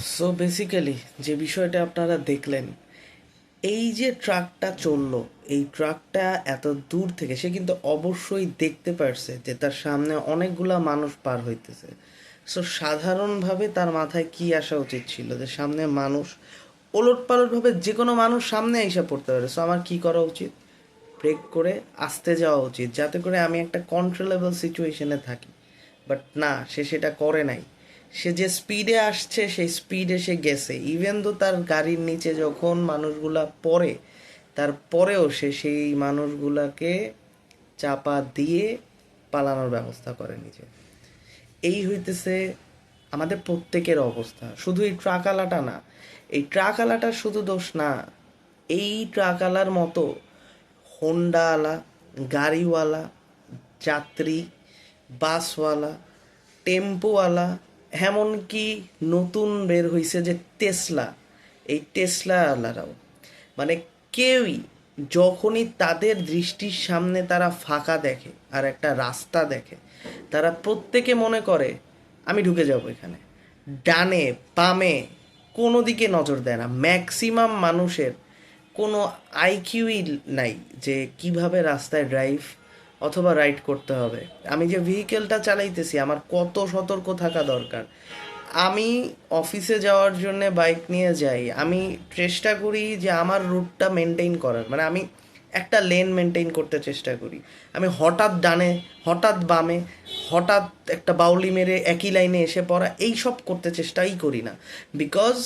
So basically যে বিষয়টা আপনারা দেখলেন, এই যে ট্রাকটা চলল, এই ট্রাকটা এত দূর থেকে সে কিন্তু অবশ্যই দেখতে পারছে যে তার সামনে অনেকগুলা মানুষ পার হইতেছে। সো সাধারণভাবে তার মাথায় কি আসা উচিত ছিল? যে সামনে মানুষ ওলট পালটভাবে যে কোনো মানুষ সামনে এসে পড়তে পারে। সো আমার কি করা উচিত? ব্রেক করে আসতে যাওয়া উচিত। যাতে করে আমি একটা কন্ট্রোলেবল সিচুয়েশনে থাকি। বাট না, সে সেটা করে নাই। সে যে স্পিডে আসছে, সেই স্পিডে সে গেছে। ইভেন তো তার গাড়ির নিচে যখন মানুষগুলা পড়ে তারপরেও সে সেই মানুষগুলাকে চাপা দিয়ে পালানোর ব্যবস্থা করে নিজে। এই হইতেছে আমাদের প্রত্যেকের অবস্থা। শুধু এই ট্রাকালাটা না, এই ট্রাকালাটার শুধু দোষ না, এই ট্রাকালার মতো হোন্ডাওয়ালা গাড়িওয়ালা, যাত্রী, বাসওয়ালা, টেম্পোওয়ালা এমনকি নতুন বের হয়েছে যে টেসলা, এই টেসলাওয়ালারাও। মানে কেউই যখনই তাদের দৃষ্টির সামনে তারা ফাঁকা দেখে আর একটা রাস্তা দেখে, তারা প্রত্যেকে মনে করে, আমি ঢুকে যাব এখানে। ডানে, বামে কোনো দিকে নজর দেয় না। ম্যাক্সিমাম মানুষের কোনো আইকিউই নাই যে কীভাবে রাস্তায় ড্রাইভ অথবা রাইড করতে হবে। আমি যে ভেহিকেলটা চালাইতেছি, আমার কত সতর্ক থাকা দরকার। আমি অফিসে যাওয়ার জন্য বাইক নিয়ে যাই, আমি চেষ্টা করি যে আমার রুটটা মেনটেন করার। মানে আমি একটা লেন মেনটেন করতে চেষ্টা করি। আমি হঠাৎ ডানে, হঠাৎ বামে, হঠাৎ একটা বাউলি মেরে একই লাইনে এসে পড়া এই সব করতে চেষ্টাই করি না। বিকজ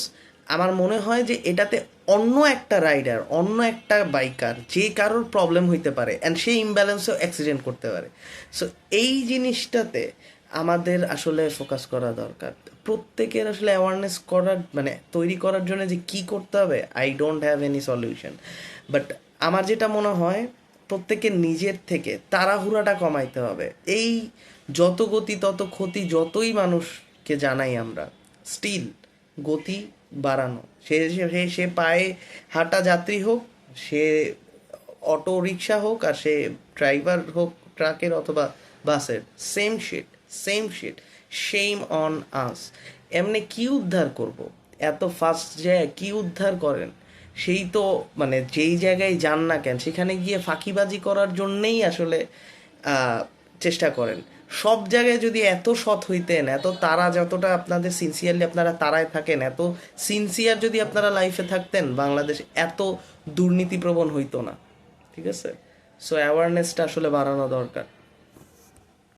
আমার মনে হয় যে এটাতে অন্য একটা রাইডার অন্য একটা বাইকার যে কারোর প্রবলেম হইতে পারে অ্যান্ড সেই ইমব্যালেন্সেও অ্যাক্সিডেন্ট করতে পারে। সো এই জিনিসটাতে আমাদের আসলে ফোকাস করা দরকার। প্রত্যেকের আসলে অ্যাওয়ারনেস করার মানে তৈরি করার জন্য যে কি করতে হবে I don't have any solution but আমার যেটা মনে হয়, প্রত্যেকের নিজের থেকে তাড়াহুড়াটা কমাইতে হবে। এই যত গতি, তত ক্ষতি যতই মানুষকে জানাই আমরা স্টিল গতি বাড়ানো। সে সে সে পায়ে হাঁটা যাত্রী হোক, সে অটো রিক্সা হোক আর সে ড্রাইভার হোক, ট্রাকের অথবা বাসের same shit same shit same on us এমনি কি উদ্ধার করব? এত ফাস্ট যায়, কি উদ্ধার করেন? সেই তো মানে যেই জায়গায় যান না কেন, সেখানে গিয়ে ফাঁকিবাজি করার জন্যেই আসলে চেষ্টা করেন। সব জায়গায় যদি এত সৎ হইতেন, এত তারা যতটা আপনাদের সিনসিয়ারলি আপনারা তারায় থাকেন, এত সিনসিয়ার যদি আপনারা লাইফে থাকতেন, বাংলাদেশ এত দুর্নীতিপ্রবণ হইতো না। ঠিক আছে? সো অ্যাওয়ারনেসটা আসলে বাড়ানো দরকার।